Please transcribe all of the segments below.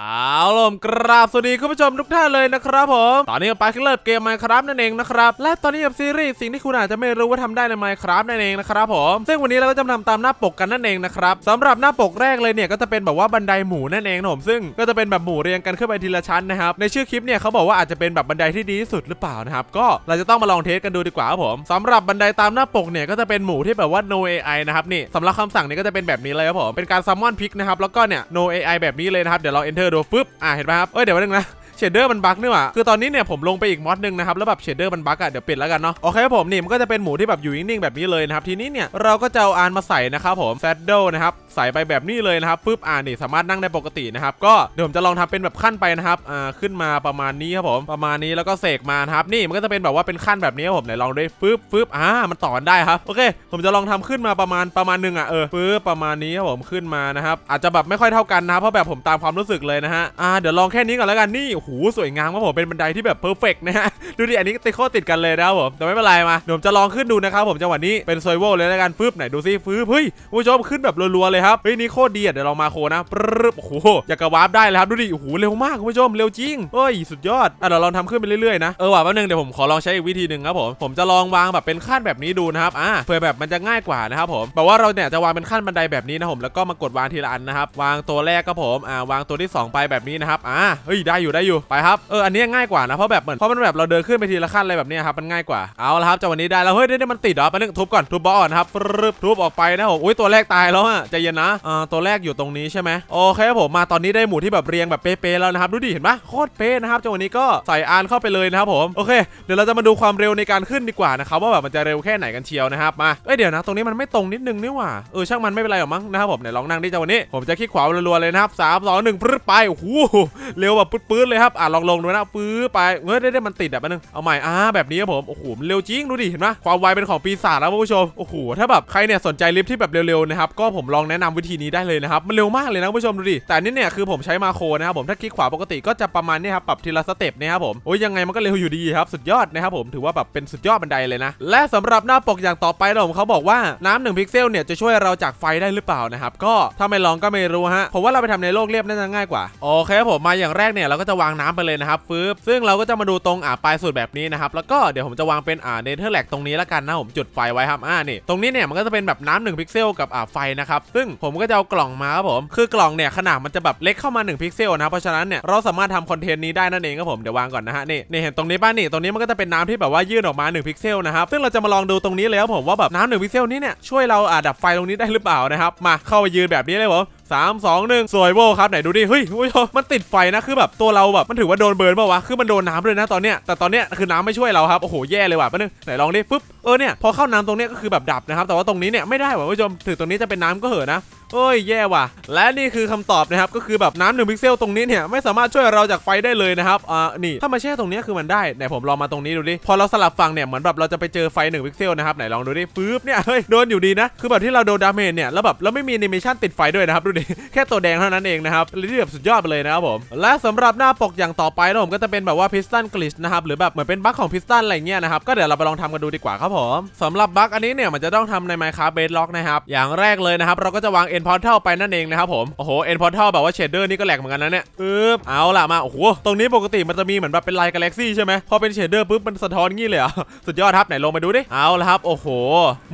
เอาล่ะกราบสวัสดีคุณผู้ชมทุกท่านเลยนะครับผม ตอนนี้ก็ไปขึ้นเลิศเกม Minecraft นั่นเองนะครับ และตอนนี้กับซีรีส์สิ่งที่คุณอาจจะไม่รู้ว่าทำได้ใน Minecraft นั่นเองนะครับผม ซึ่งวันนี้เราก็จะมาทำตามหน้าปกกันนั่นเองนะครับสำหรับหน้าปกแรกเลยเนี่ยก็จะเป็นแบบว่าบันไดหมูนั่นเองนะผมซึ่งก็จะเป็นแบบหมูเรียงกันขึ้นไปทีละชั้นนะครับ ในชื่อคลิปเนี่ยเขาบอกว่าอาจจะเป็นแบบบันไดที่ดีที่สุดหรือเปล่านะครับ ก็เราจะต้องมาลองเทสกันดูดีกว่าครับผมสำหรับบันไดตามหน้าปกเนี่ยก็จะเป็นหมูที่แบบว่า no AI นะครับนี่สำหรับคำสั่งเนี่ยก็จะเป็นแบบนี้เลยครับผมเป็นการ summon pick นะครับแล้วก็เนี่ย no AI แบบนี้เลยนะครับเดี๋ยวเรา enter ดูปึ๊บ อ่าเห็นไหมครับ เอ้ย เดี๋ยววันนึงนะ เชดเดอร์มันบั๊กนี่หว่าคือตอนนี้เนี่ยผมลงไปอีกมอดหนึงนะครับแล้วแบบเชดเดอร์มันบั๊กอะเดี๋ยวปิดแล้วกันเนาะโอเคครับผมนี่มันก็จะเป็นหมูที่แบบอยู่นิ่งๆแบบนี้เลยนะครับทีนี้เนี่ยเราก็จะเอาอานมาใส่นะครับผมแซดเดิลนะครับใส่ไปแบบนี้เลยนะครับปึ๊บอ่านนี่สามารถนั่งได้ปกตินะครับก็เดี๋ยวผมจะลองทำเป็นแบบขั้นไปนะครับอ่าขึ้นมาประมาณนี้ครับผมประมาณนี้แล้วก็เสกมานะครับนี่มันก็จะเป็นแบบว่าเป็นขั้นแบบนี้ครับผมไหนลองด้วยปึ๊บปึ๊บอ่ามันต่อกันได้ครับโอเค ผมจะลองทำขึ้นมาประมาณประมาณหนึงอะเออปึ๊บประมาณนี้ครับผมขึ้นมานะครับอาจจะแบบไม่ค่อยเท่ากันนะครับเพราะแบบผมตามความรู้สึกเลยนะฮะอ่าเดี๋ยวลองแค่นี้ก่อนแล้วกันนี่โอ้โหสวยงามครับผมเป็นบันไดที่แบบเพอร์เฟกนะฮะดูดิอันนี้ติดข้อติดกันเลยนะครับผมแต่ไม่เป็นไรมาเดี๋ยวผมจะลองขึ้นดูนะครับผมจังหวะนี้เป็นโซยโวเลยแล้วกันปึ๊บไหนดูซิปึ๊บเฮ้ยผู้ชมขึ้นแบบรัวๆเลยครับเฮ้ยนี่โคตรดีอะเดี๋ยวลองมาโคนะปรึ๊บโอ้โหอยากกระวาร์ปได้เลยครับดูดิโอ้โหเร็วมากคุณผู้ชมเร็วจริงเฮ้ยสุดยอดอะเดี๋ยวลองทำขึ้นไปเรื่อยๆนะเออว่ะแป๊บนึงเดี๋ยวผมขอลองใช้อีกวิธีหนึ่งครับผมผมจะลองวางแบบเป็นขั้นแบบนี้ดูนะครับอ่าเพื่อแบบมันจะง่ายกว่านะครับผมแบบว่าเราเนี่ยจะวางเป็นขั้นบันไดแบบนี้นะผมแล้วก็มากดวางทีละอันนะครับวางตัวแรกครับผมอ่าวางตัวที่สองไปแบบนี้นะครับอ่าเฮ้ยได้อยู่ได้อยู่ไปครับเอออันนี้ง่ายกว่านะเพราะแบบเหมือนเพราะมันแบบเราเดินขึ้นไปทีละขั้นอะไรแบบนี้ครับมันง่ายกว่าเอาละครับจังหวะนี้ได้แล้วเฮ้ยได้มันติดเหรอไปนึงทุบก่อนทุบบอกก่อนครับปึ๊บทุบออกไปนะผมอุ้ยตัวแรกตายแล้วอะใจเย็นนะอ่าตัวแรกอยู่ตรงนี้ใช่ไหมโอเคครับผมมาตอนนี้ได้หมูที่แบบเรียงแบบเป๊ะๆแล้วนะครับดูดิเห็นปะโคตรเป๊ะนะครับจังหวะนี้ก็ใส่อานเข้าไปเลยนะครับผมโอเค เดี๋ยวเราจะมาดูความเร็วในการขึ้นดีกว่านะครับว่าแบบมันจะเร็วแค่ไหนกันเชียวนะครับมาเอ้ยเดี๋ยวนะตรงนี้มันไม่ตรงนิดนึงนี่หว่าเออช่างมันไม่เป็นไรหรอกมั้งนะครับผมไหนลองนั่งดิจังหวะนี้ผมจะคลิกขวารัวๆเลยนะครับสามสองหนึ่งปึ๊บไปโอ้โหเร็วแบบปื๊ดๆเลยครับอะลองลงดูนะปื๊ดไปเฮ้ยได้ได้มันติดแบบนึงเอาใหม่อ่าแบบนี้ครับผมโอ้โหมันเร็วจริงดูดิเห็นปะความไวเป็นของปีศาจแล้วผู้ชมโอ้โหถ้าแบบใครเนี่ยสนใจลิฟที่แบบเร็วๆนะครับก็ผมลองแนะนำวิธีนี้ได้เลยนะครับมันเร็วมากเลยนะผู้ชมดูดิแต่นี่เนี่ยคือผมใช้มาโคนะครับผมถ้าคลิกขวาปกติก็จะประมาณนี้ครับปรับทีละสเต็ปนะครับผมโอ้ยยังไงมันก็เร็วอยู่ดีครับสุดยอดนะครับผมถือว่าแบบเป็นสุดยอดบันไดเลยนะ และสำหรับหน้าปกอย่างต่อไปนะผมเขาบอกว่าน้ำหนึ่งพิกเซลเนี่ยจะช่วยเราจากไฟได้หรือเปล่านะครับก็ถ้าไม่ลองก็ไม่รู้ฮะผมว่าเราไปทำในโลกเรียบน่าจะง่ายกว่าโอเคผมมาอย่างแรกเนี่ยเราก็จะวางน้ำไปเลยนะครับฟึบซึ่งเราก็จะมาดูตรงอ่าปลายสุดแบบนี้นะครับแล้วก็เดี๋ยวผมจะวางเป็นอ่าเนเธอร์แลกตรงนี้ล้วกันนะผมจุดไฟไว้ครับอ่านี่ตรงนี้เนี่ยมันก็จะเป็นแบบน้ำหนึ่งพิกเซลกับอ่าไฟนะครับซึ่งผมก็จะเอากล่องมาครับผมคือกล่องเนี่ยขนาดมันจะแบบเล็กเข้ามา1พิกเซลนะเพราะฉะนั้นเนี่ยเราสามารถทำคอนเทนต์นี้ได้นั่นเองครับผมเดี๋ยววางก่อนนะฮะนี่นี่เห็นตรงนี้ป่ะนี่ตรงนี้มันก็จะเป็นน้ำที่แบบว่ายื่นออกมา1พิกเซลนะครับซึ่งเราจะมาลองดูตรงนี้เลยครับผมว่าแบบน้ำหนึ่งพิกเซลนี้เนี่ยช่วยเราอ่าดับไฟตรงนี้ได้หรือเปล่านะครับมาเข้าไปยืนแบบนี้เลยผม สามสองหนึ่งสวยโวครับไหนดูดิเฮ้ยผู้ชมมันติดไฟนะคือแบบตัวเราแบบมันถือว่าโดนเบิร์นป่าวะคือมันโดนน้ำเลยนะตอนเนี้ยแต่ตอนเนี้ยคือน้ำไม่ช่วยเราครับโอ้โหแย่เลยว่ะแป๊บนึงไหนลองดิปึ๊บเออเนี่ยพอเข้าน้ำตรงเนี้ยก็คือแบบดับนะครับแต่ว่าตรงนี้เนี่ยไม่ได้ว่ะผู้ชมถึงตรงนี้จะเป็นน้ำก็เหอะนะ เอ้ยแย่ว่ะ และนี่คือคำตอบนะครับ ก็คือแบบน้ำหนึ่งพิกเซลตรงนี้เนี่ยไม่สามารถช่วยเราจากไฟได้เลยนะครับอ่านี่ถ้ามาแช่ตรงนี้คือมันได้ไหนผมลองมาตรงนี้ดูดิพอเราสลับฝั่งเนี่ยเหมือนแบบเราจะไปเจอไฟหนึ่งพิกเซลนะครับไหนลองดูดิปึ๊บเนี่ยเฮ้ยโดนอยู่ดีนะคือแบบที่เราโดนดาเมจเนี่ยแล้วแบบแล้วไม่มีแอนิเมชันติดไฟด้วยนะครับดูดิแค่ตัวแดงเท่านั้นเองนะครับเลยที่แบบสุดยอดไปเลยนะครับผมและสำหรับหน้าปกอย่างต่อไปนะผมก็จะเป็นแบบว่าพิสตันกลิชนะครับหรือแบบเหมือนเป็นบั๊กของพิสตันอะไรเงี้ยนะครับก็เดี๋ยวเราไปลองทำกันดูดีกว่าครับผมสำหรับบั๊กอันนี้เนี่ยมันจะต้องทำใน Minecraft Bedrock นะครับอย่างแรกเลยนะครับเราก็จะวาง End Portal ไปนั่นเองนะครับผม โอ้โห End Portal แบบว่าเชดเดอร์นี่ก็แหลกเหมือนกันนะเนี่ยปึ๊บเอาล่ะมา โอ้โห ตรงนี้ปกติมันจะมีเหมือนแบบเป็นลน์กาแล็กซี่ใช่ไหมพอเป็นเชดเดอร์ปุ๊บมันสะท้อนงี้เลยอะสุดยอดครับไหนลงไปดูดิ เอาละครับ โอ้โห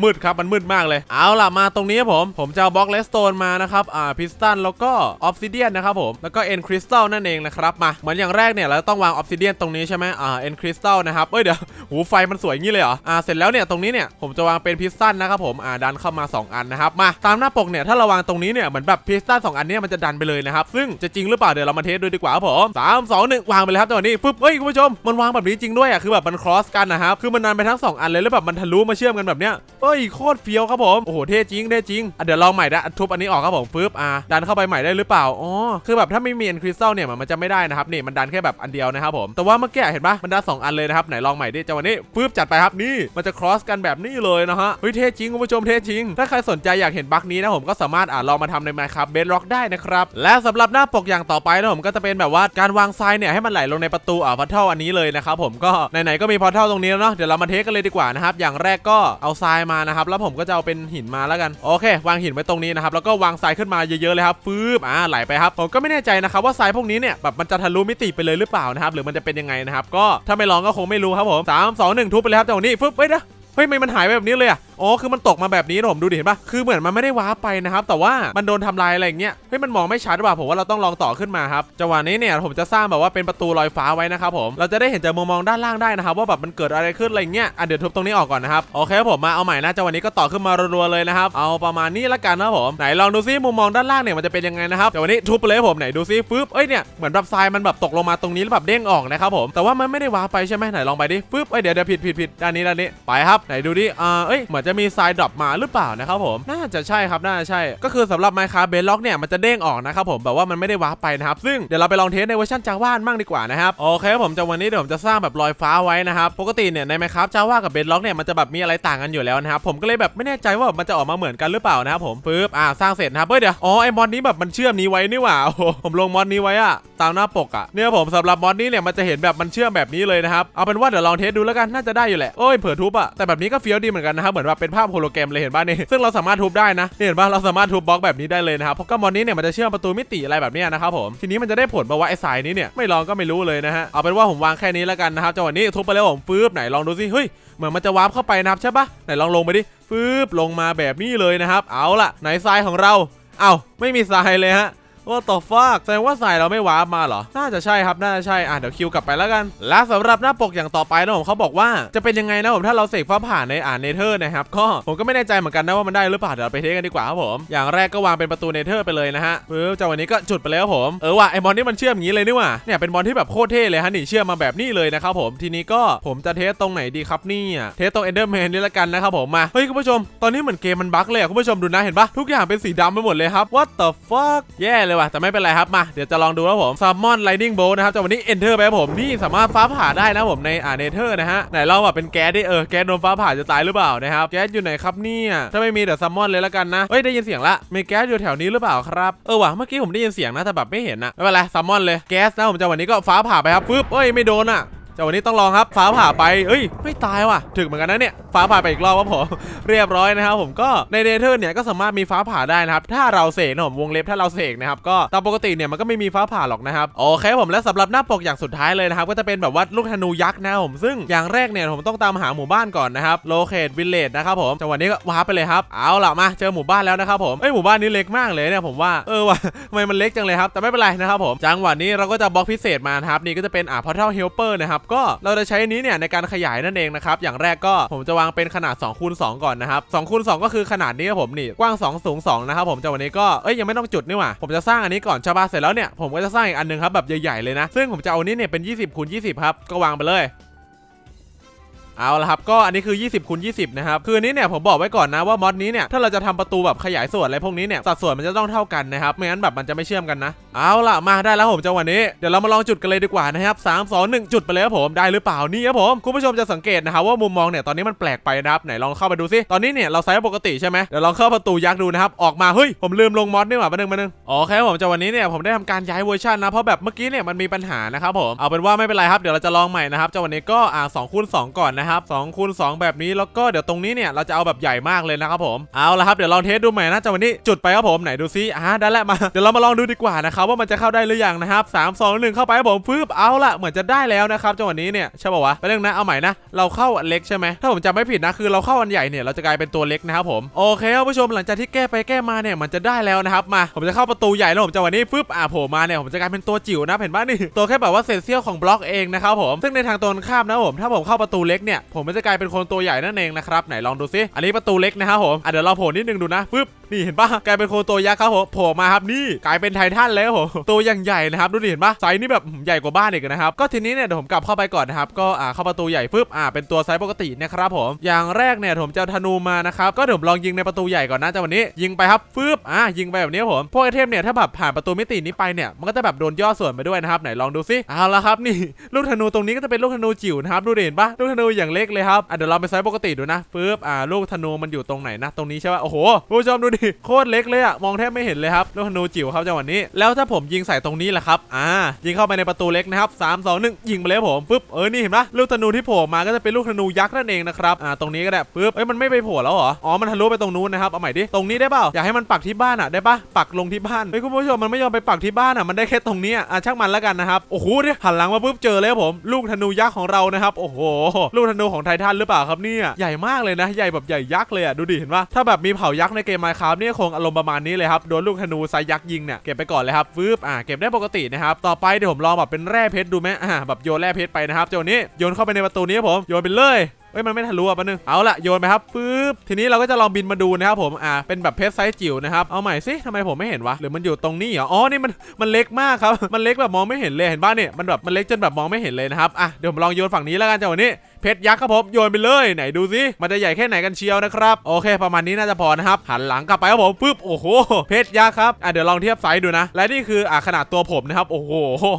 มืดครับ มันมืดมากเลย เอาล่ะมาตรงนี้ครับผม ผมจะเอาบล็อกเลสโตนมานะครับ อ่า พิสตัน แล้วก็ออฟซิเดียนนะครับผม แล้วก็เอ็นคริสตัลนั่นเองนะครับ มา เหมือนอย่างแรกเนี่ยเราต้องวางออฟซิเดียนตรงนี้ใช่ไหมอ่า เอ็นคริสตัลนะครับ เอ้ยเดี๋ยว หูไฟมันสวยงี้เลยเหรออ่าเสร็จแล้วเนี่ยตรงนี้เนี่ยผมจะวางเป็นพิสตันนะครับผมอ่าดันเข้ามา 2 อันนะครับมาตามหน้าปกเนี่ยถ้าเราวางตรงนี้เนี่ยเหมือนแบบพิสตันสองอันเนี้มันจะดันไปเลยนะครับซึ่งจะจริงหรือเปล่าเดี๋ยวเรามาเทสดูดีกว่าครับผมสามสองหนึ่งวางไปเลยครับจังหวะนี้ปึ๊บเฮ้ยคุณผู้ชมมันวางแบบนี้จริงด้วยอะคือแบบมันครอสกันนะครับคือมันดันไปทั้งสองอันเลยแล้วแบบมันทะลุมาเชื่อมกันแบบเนี้ยเฮ้ยโคตรเฟี้ยวครับผมโอ้โหเท่จริงเท่จริงอะเดี๋ยวลองใหม่นะทุบอันนี้ออกครับผมปึ๊บอะดันเข้าไปใหม่ได้หรือเปล่าอ๋อคือแบบถ้าไม่มีเอ็นคริสตัลเนี่ยมันจะไม่ได้นะครับนี่มันดันแค่แบบอันเดียวนะครับผมแต่ว่าเมื่อกี้เห็นปะมันดันสองอันเลยนะครับไหนลองใหม่ดิจะวะนี้ปึ๊บจัดไปครับนี่มันจะ cross กันแบบนี้เลยนะฮะเฮ้ยเท่จริงคุณผู้ชมเท่จริง ถ้าใครสนใจอยากเห็นบั๊กนี้นะผมก็สามารถอ่าลองมาทำใน Minecraft Bedrock ได้นะครับและสำหรับหน้าปกอย่างต่อไปนะผมก็จะเป็นแบบว่าการวางทรายเนี่ยให้มันไหลลงในประตูอ่าพอร์ทัลอันนี้เลยนะครับผมก็ไหนๆก็มีพอร์ทัลตรงนี้แล้วเนาะเดี๋ยวเรามาเทสกันเลยดีกว่านะครับอย่างแรกก็เอาทรายมานะครับแล้วผมก็จะเอาเป็นหินมาแล้วกันโอเค วางหินไว้ตรงนี้นะครับแล้วก็วางทรายขึ้นมาเยอะๆเลยครับฟืบอ่าไหลไปครับผมก็ไม่แน่ใจนะครับว่าทรายพวกนี้เนี่ยแบบมันจะทะลุมิติไปเลยหรือเปล่านะครับหรือมันจะเป็นยังไงนะครับก็ถ้าไม่ลองก็คงไม่รู้ครับผมสาสองหนึ่งทุบไปเลยครับจังหวะนี้ฟึบเฮ้ยนะเฮ้ยทำไมมันหายไปแบบนี้เลยอะ อ๋อคือมันตกมาแบบนี้นะผมดูดิเห็นปะคือเหมือนมันไม่ได้ว้าไปนะครับ แต่ว่ามันโดนทำลายอะไรอย่างเงี้ยเฮ้ยมันมองไม่ชัดว่ะผมว่าเราต้องลองต่อขึ้นมาครับจังหวะนี้เนี่ยผมจะสร้างแบบว่าเป็นประตูลอยฟ้าไว้นะครับผมเราจะได้เห็นจากมุมมองด้านล่างได้นะครับว่าแบบมันเกิดอะไรขึ้นอะไรเงี้ยอะเดี๋ยวทุบตรงนี้ออกก่อนนะครับโอเคครับผมมาเอาใหม่นะจังหวะนี้ก็ต่อขึ้นมารัวๆเลยนะครับเอาประมาณนี้ละกันนะผมไหนลองดูซิมุมมองด้านล่างเนี่ยมันจะเป็นยังไงนะครับจังหวะนี้ทุบไปเลยผมไหนดูซิฟึบเอ้ยเนี่ยเหมือนแบบทรายมันแบบตกลงมาตรงนี้แล้วแบบเด้งออกนะครับผมแต่ว่ามันไม่ได้ว้าไปใช่ไหมไหนลองไปดิฟึบเอ้ยเดี๋ยวเดี๋ยวผิดผิดผิดด้านนี้ด้านนี้ไปครับไหนดูดิอ่าเอ้ยเหมือนจะมีทรายดรอปมาหรือเปล่านะครับผม น่าจะใช่ครับ น่าจะใช่ ก็คือสำหรับ Minecraft Bedrock เนี่ยมันจะเด้งออกนะครับผมแบบว่ามันไม่ได้วาร์ปไปนะครับ ซึ่งเดี๋ยวเราไปลองเทสในเวอร์ชันจาว่านบ้างดีกว่านะครับ โอเคครับผมจะวันนี้เดี๋ยวผมจะสร้างแบบลอยฟ้าไว้นะครับ ปกติเนี่ยใน Minecraft Java กับ Bedrock เนี่ยมันจะแบบมีอะไรต่างกันอยู่แล้วนะครับ ผมก็เลยแบบไม่แน่ใจว่ามันจะออกมาเหมือนกันหรือเปล่านะครับผมปึ๊บอ่าสร้างเสร็จนะครับเฮ้ยเดี๋ยวอ๋อไอ้มอดนี้แบบมันเชื่อมนี้ไว้นี่หว่าโอ้ผมลงมอดนี้ไว้อะตามหน้าปกอะเนี่ยผมสำหรับมอดนี้เนี่ยมันจะเห็นแบบมันเชื่อมแบบนี้เลยนะครับเอาเป็นว่าเดี๋ยวลองเทสดูแล้วกันน่าจะได้อยู่แหละโอ้ยเผื่อทุบอะแต่แบบนี้ก็เฟี้ยวดีเหมือนกันนะครับเหมือนเป็นภาพโฮโลแกรมเลยเห็นป่ะนี่ซึ่งเราสามารถทุบได้นะเห็นป่ะเราสามารถทุบบล็อกแบบนี้ได้เลยนะครับเพราะก็มอดนี้เนี่ยมันจะเชื่อมประตูมิติอะไรแบบนี้นะครับผมทีนี้มันจะได้ผลมาว่าไอ้สายนี้เนี่ยไม่ลองก็ไม่รู้เลยนะฮะเอาเป็นว่าผมวางแค่นี้แล้วกันนะครับจังหวะนี้ทุบไปแล้วผมฟืบไหนลองดูสิเฮ้ยเหมือนมันจะวาร์ปเข้าไปนะครับใช่ปะไหนลองลงไปดิฟืบลงมาแบบนี้เลยนะครับ เอาล่ะไหนทรายของเราเอ้าไม่มีทรายเลยฮะ ว่าต่อฟากแสดงว่าทรายเราไม่วามาเหรอ น่าจะใช่ครับ น่าจะใช่ อะเดี๋ยวคิวกลับไปแล้วกัน และสำหรับหน้าปกอย่างต่อไปนะผมเขาบอกว่าจะเป็นยังไงนะผมถ้าเราเสกฟ้าผ่านในอ่านเนเธอร์นะครับ ก็ผมก็ไม่แน่ใจเหมือนกันนะว่ามันได้หรือเปล่า เดี๋ยวไปเทสกันดีกว่าครับผม อย่างแรกก็วางเป็นประตูเนเธอร์ไปเลยนะฮะปึ๊บจากวันนี้ก็จุดไปเลยครับผม เออว่ะไอมอนนี่มันเชื่อมอย่างนี้เลยนี่ว่าเนี่ยเป็นมอนที่แบบโคตรเท่เลยฮะนี่เชื่อมมาแบบนี้เลยนะครับผมทีนี้ก็ผมจะเทสตรงไหนดีครับเนี่ยเทสตรงเอนเดอร์แมนนี่ละกันนะครับผมมาเฮ้ยคุณผู้ชมตอนนี้เหมือนเกมมันบั๊กเลยคุณผู้ชมดูนะเห็นปะทุกอย่างเป็นสีดำไปหมดเลยครับ What the fuck แย่เลยว่ะแต่ไม่เป็นไรครับมาเดี๋ยวจะลองดูครับผม Salmon Lightning Bolt นะครับจากวันนี้ Enter ไปครับผมนี่สามารถฟ้าผ่าได้นะผมในอ่าเนเธอร์นะฮะไหนลองแบบเป็นแก๊สดิเออแก๊สโดนฟ้าผ่าจะตายหรือเปล่านะครับแก๊สอยู่ไหนครับเนี่ยถ้าไม่มีเดี๋ยวซัมมอนเลยละกันนะเฮ้ยได้ยินเสียงละมีแก๊สอยู่แถวนี้หรือเปล่าครับเออว่ะเมื่อกี้ผมได้ยินเสียงนะแต่แบบไม่เห็นนะไม่เป็นไรซัมมอนเลยแก๊สนะผมจะวันนี้ก็ฟ้าผ่าไปครับปึ๊บเอ้ยไม่โดนอะแต่วันนี้ต้องลองครับฟ้าผ่าไปเอ้ยไม่ตายว่ะถึกเหมือนกันนะเนี่ย ฟ้าผ่าไปอีกรอบครับผม เรียบร้อยนะครับผมก็ในเนเธอร์เนี่ยก็สามารถมีฟ้าผ่าได้นะครับ ถ้าเราเสกนะผมวงเล็บถ้าเราเสกนะครับก็ตามปกติเนี่ยมันก็ไม่มีฟ้าผ่าหรอกนะครับโอเคผมและสำหรับหน้าปกอย่างสุดท้ายเลยนะครับก็จะเป็นแบบว่าลูกธนูยักษ์นะผมซึ่งอย่างแรกเนี่ยผมต้องตามหาหมู่บ้านก่อนนะครับโลเคทวิลเลจนะครับผมจังหวะนี้ก็ว้าร์ปไปเลยครับเอาล่ะมาเจอหมู่บ้านแล้วนะครับผมเอ้ยหมู่บ้านนี้เล็กมากเลยเนี่ยผมว่าเออว่ะทำไมมันเล็กจังเลยครับแต่ไม่เป็นไรนะครับผมจังหวะนี้เราก็จะบล็อกพิเศษมานะครับนี่ก็จะเป็นอ่าพอร์ทัลเฮลเปอร์นะครับก็เราจะใช้นนี้เนี่ยในการขยายนั่นเองนะครับอย่างแรกก็ผมจะวางางเป็นขนาด2คูณ2ก่อนนะครับ2คูณ2ก็คือขนาดนี้ครับผมนี่กว้าง 2 สูง2นะครับผมจะวันนี้ก็เอ้ยยังไม่ต้องจุดนี่หว่าผมจะสร้างอันนี้ก่อนชาบาเสร็จแล้วเนี่ยผมก็จะสร้างอีกอันหนึงครับแบบใหญ่ๆเลยนะซึ่งผมจะเอาอันนี้เนี่ยเป็น 20คูณ20ครับก็วางไปเลย เอาละครับก็อันนี้คือ 20คูณ20 นะครับ คือนนี้เนี่ยผมบอกไว้ก่อนนะว่ามอดนี้เนี่ยถ้าเราจะทำประตูแบบขยายส่วนอะไรพวกนี้เนี่ยสัดส่วนมันจะต้องเท่ากันนะครับไม่งั้นแบบมันจะไม่เชื่อมกันนะ เอาละมาได้แล้วผมจังหวะนี้เดี๋ยวเรามาลองจุดกันเลยดีกว่านะครับ3 2 1จุดไปเลยครับผมได้หรือเปล่านี่ครับผมคุณผู้ชมจะสังเกตนะครับว่ามุมมองเนี่ยตอนนี้มันแปลกไปนะครับไหนลองเข้าไปดูซิตอนนี้เนี่ยเราไซส์ปกติใช่ไหมเดี๋ยวลองเข้าประตูยักษ์ดูนะครับออกมาเฮ้ยผมลืมลงมอดนี่หว่ามาหนึ่งมาหนึ่งโอเคครับผมจังหวะนี้เนี่ยผมได้ทำการย้ายเวอร์ชันนะเพราะแบบเมื่อกี้เนี่ยมันมีปัญหานะครับผมเอาเป็นว่าไม่เป็นไรครับเดี๋ยวเราจะลองใหม่นะครับจังหวะนี้ก็อ่า2คูณ2ก่อนนะครับ2คูณ2แบบนี้แล้วก็เดี๋ยวตรงนี้เนี่ยเราจะเอาแบบใหญ่มากเลยนะครับผมเอาละครับเดี๋ยวลองเทสดูใหม่นะจังหวะนี้จุดไปครับผมไหนดูซิอ่าได้แล้วมาเดี๋ยวเรามาลองดูดีกว่านะครับว่ามันจะเข้าได้หรือยังนะครับสามสองหนึ่งเข้าไปครับผมฟืบเอาละเหมือนจะได้แล้วนะครับจังหวะนี้เนี่ยใช่ป่าวะไปเรื่องนะเอาใหม่นะเราเข้าอันเล็กใช่ไหมถ้าผมจำไม่ผิดนะคือเราเข้าอันใหญ่เนี่ยเราจะกลายเป็นตัวเล็กนะครับผมโอเคครับผู้ชมหลังจากที่แก้ไปแก้มาเนี่ยมันจะได้แล้วนะครับมาผมจะเข้าประตูใหญ่แล้วผมจังหวะนี้ฟึบอ่าโผล่มาเนี่ยผมจะกลายเป็นตัวจิ๋วนะเห็นปะนี่ตัวแค่แบบว่าเศษเสี้ยวของบล็อกเองนะครับผมซึ่งในทางตรงข้ามนะผมถ้าผมเข้าประตูเล็กเนี่ยผมมันจะกลายเป็นคนตัวใหญ่นั่นเองนะครับไหนลองดูซิอันนี้ประตูเล็กนะครับผมอะเดี๋ยวเราโผล่นิดนึงดูนะปึ๊บนี่เห็นปะกลายเป็นโคตัวยักษ์ครับผมโผล่มาครับนี่กลายเป็นไททันแล้วผมตัวอย่างใหญ่นะครับดูดิเห็นปะไซส์นี่แบบใหญ่กว่าบ้านอีกนะครับก็ทีนี้เนี่ยเดี๋ยวผมกลับเข้าไปก่อนนะครับก็อ่าเข้าประตูใหญ่ปึ๊บอ่าเป็นตัวไซส์ปกตินะครับผมอย่างแรกเนี่ยผมจะธนูมานะครับก็เดี๋ยวผมลองยิงในประตูใหญ่ก่อนนะจังหวะนี้ยิงไปครับปึ๊บอ่ายิงไปแบบนี้ผมพวกไอเทมเนี่ยถ้าแบบผ่านประตูมิตินี้ไปเนี่ยมันก็จะแบบโดนย่อส่วนไปด้วยนะครับไหนลองดูซิเอาละครับนี่ลูกธนูตรงนี้ก็จะเป็นลูกธนูจิ๋วนะครับดูเห็นปะลูกธนูอย่างเล็กเลยครับอะเดี๋ยวเราไปไซส์ปกติดูนะปึ๊บอ่าลูกธนูมันอยู่ตรงไหนนะตรงนี้ใช่ปะโอ้โหผู้ชมดูดิโคตรเล็กเลยอะมองแทบไม่เห็นเลยครับลูกธนูจิ๋วครับจังหวะนี้แล้วถ้าผมยิงใส่ตรงนี้แหละครับอ่ายิงเข้าไปในประตูเล็กนะครับสามสองหนึ่งยิงไปเลยผมปึ๊บเออนี่เห็นปะลูกธนูที่โผล่มาก็จะเป็นลูกธนูยักษ์นั่นเองนะครับอ่าตรงนี้ก็ได้ปึ๊บเอ้ยมันไม่ไปโผล่แล้วเหรออ๋อมันทะลุไปตรงนู้นนะครับเอาใหม่ดิตรงนี้ได้เปล่าอยากให้มันปักที่บ้านอะได้ปะปักลงที่บ้านเฮ้ยคุณผู้ชมมันไม่ยอมไปปักที่บ้านอะมันได้แค่ตรงนี้อะอะช่างมันแล้วกันนะครับโอ้โหเนี่ยหันหลังมาปุ๊บเจอเลยผมลูกธนูยักษ์ของเรานะครับโอ้โหลูกธนูของไททันหรือเปล่าครับเนี่ยใหญ่มากเลยนะใหญ่แบบใหญ่ยักษ์เลยอะดูดิเห็นปะถ้าแบบมีเผายักษ์ในเกม Minecraft เนี่ยคงอารมณ์ประมาณนี้เลยครับโดนลูกธนูไซยักษ์ยิงเนี่ยเก็บไปก่อนเลยครับฟืบอ่าเก็บได้ปกตินะครับต่อไปเดี๋ยวผมลองแบบเป็นแร่เพชรดูไหมอ่าแบบโยนแร่เพชรไปนะครับเจ้านี้โยนเข้าไปในประตูนี้ครับผมโยนไปเลยเฮ้ยมันไม่ทะลุอะปะนึงเอาละโยนไปครับปึ๊บทีนี้เราก็จะลองบินมาดูนะครับผมอ่าเป็นแบบเพชรไซส์จิ๋วนะครับเอาใหม่สิทำไมผมไม่เห็นวะหรือมันอยู่ตรงนี้เหรออ๋อนี่มันมันเล็กมากครับมันเล็กแบบมองไม่เห็นเลยเห็นป่ะเนี่ยมันแบบมันเล็กจนแบบมองไม่เห็นเลยนะครับอะเดี๋ยวผมลองโยนฝั่งนี้แล้วกันจังหวะนี้ เพชรยักษ์ครับผมโยนไปเลยไหนดูสิมันจะใหญ่แค่ไหนกันเชียวนะครับโอเคประมาณนี้น่าจะพอนะครับหันหลังกลับไปครับผมปึ๊บโอ้โหเพชรยักษ์ครับอะเดี๋ยวลองเทียบไซส์ดูนะ และนี่คืออะขนาดตัวผมนะครับโอ้โห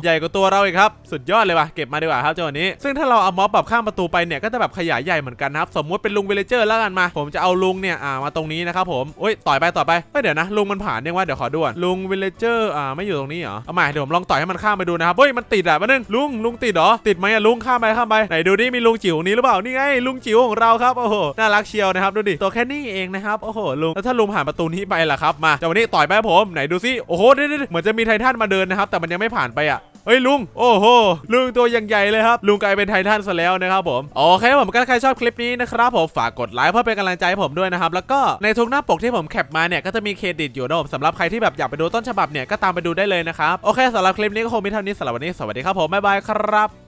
ใหญ่กว่าตัวเราอีกครับสุดยอดเลยว่ะเก็บมาดีกว่าครับจังหวะนี้ ซึ่งถ้าเราเอาม็อบแบบข้ามประตูไปเนี่ยก็จะแบบขยายใหญ่เหมือนกันครับสมมติเป็นลุงเวลเจอร์แล้วกันมา ผมจะเอาลุงเนี่ยอ่ามาตรงนี้นะครับผมโอ้ยต่อยไปต่อยไปเฮ้ยเดี๋ยวนะลุงมันผ่านยังว่าเดี๋ยวขอดูก่อนลุงเวลเจอร์อ่าไม่อยู่ตรงนี้เหรอเอาใหม่เดี๋ยวผมลองต่อยให้มันข้ามไปดูนะครับเฮ้ยมันติดอะมานึงลุงลุงติดเหรอติดไหมอะลุงข้ามไปข้ามไปไหนดูดิมีลุงจิ๋วนี้หรือเปล่านี่ไงลุงจิ๋วของเราครับโอ้โหน่ารักเชียวนะครับดูดิตัวแค่นี้เองนะครับโอ้โหลุงแล้วถ้าลุงผ่านประตูนี้ไปล่ะครับมาจากวันนี้ต่อยไปครับผมไหนดูซิโอ้โหเดี๋ยวเหมือนจะมีไททันมาเดินนะครับแต่มันยังไม่ผ่านไปอะเฮ้ยลุง โอ้โห ลุงตัวยังใหญ่เลยครับ ลุงกลายเป็นไททันซะแล้วนะครับผม โอเคผมก็ใครชอบคลิปนี้นะครับผมฝากกดไลค์เพื่อเป็นกำลังใจให้ผมด้วยนะครับ แล้วก็ในทุกหน้าปกที่ผมแคปมาเนี่ย ก็จะมีเครดิตอยู่นะผมสำหรับใครที่แบบอยากไปดูต้นฉบับเนี่ย ก็ตามไปดูได้เลยนะครับ โอเคสำหรับคลิปนี้ก็คงมีเท่านี้สำหรับวันนี้สวัสดีครับผมบ๊ายบายครับ